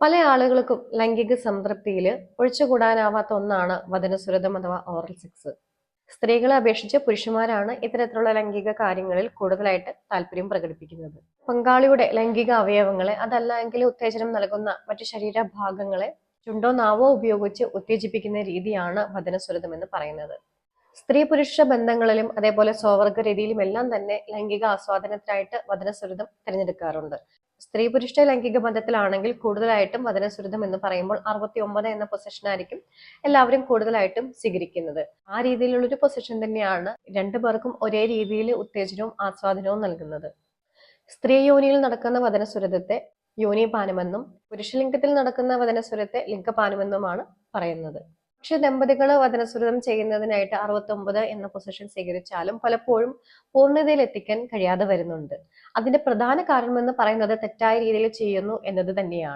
പല ആളുകൾക്കും ലൈംഗിക സംതൃപ്തിയിൽ ഒഴിച്ചുകൂടാനാവാത്ത ഒന്നാണ് വചനസുരതം അഥവാ ഓറൽ സെക്സ് സ്ത്രീകളെ അപേക്ഷിച്ച് പുരുഷന്മാരാണ് ഇത്തരത്തിലുള്ള ലൈംഗിക കാര്യങ്ങളിൽ കൂടുതലായിട്ട് താല്പര്യം പ്രകടിപ്പിക്കുന്നത്. പങ്കാളിയുടെ ലൈംഗിക അവയവങ്ങളെ അതല്ല എങ്കിൽ ഉത്തേജനം നൽകുന്ന മറ്റു ശരീരഭാഗങ്ങളെ ചുണ്ടോ നാവോ ഉപയോഗിച്ച് ഉത്തേജിപ്പിക്കുന്ന രീതിയാണ് വചനസുരതം എന്ന് പറയുന്നത്. സ്ത്രീ പുരുഷ ബന്ധങ്ങളിലും അതേപോലെ സ്വവർഗ രീതിയിലും എല്ലാം തന്നെ ലൈംഗിക ആസ്വാദനത്തിനായിട്ട് വചനസുരതം തിരഞ്ഞെടുക്കാറുണ്ട്. സ്ത്രീ പുരുഷ ലൈംഗിക ബന്ധത്തിലാണെങ്കിൽ കൂടുതലായിട്ടും വചനസുരതം എന്ന് പറയുമ്പോൾ അറുപത്തി ഒമ്പത് എന്ന പൊസിഷൻ ആയിരിക്കും എല്ലാവരും കൂടുതലായിട്ടും സ്വീകരിക്കുന്നത്. ആ രീതിയിലുള്ള ഒരു പൊസിഷൻ തന്നെയാണ് രണ്ടു പേർക്കും ഒരേ രീതിയിൽ ഉത്തേജനവും ആസ്വാദനവും നൽകുന്നത്. സ്ത്രീ യോനിയിൽ നടക്കുന്ന വചനസുരതത്തെ യോനിപാനമെന്നും പുരുഷലിംഗത്തിൽ നടക്കുന്ന വചനസുരത്തെ ലിംഗപാനമെന്നുമാണ് പറയുന്നത്. പക്ഷെ ദമ്പതികൾ വചനസുരതം ചെയ്യുന്നതിനായിട്ട് അറുപത്തി ഒമ്പത് എന്ന പൊസിഷൻ സ്വീകരിച്ചാലും പലപ്പോഴും പൂർണതയിൽ എത്തിക്കാൻ കഴിയാതെ വരുന്നുണ്ട്. അതിന്റെ പ്രധാന കാരണം എന്ന് പറയുന്നത് തെറ്റായ രീതിയിൽ ചെയ്യുന്നു എന്നത് തന്നെയാണ്.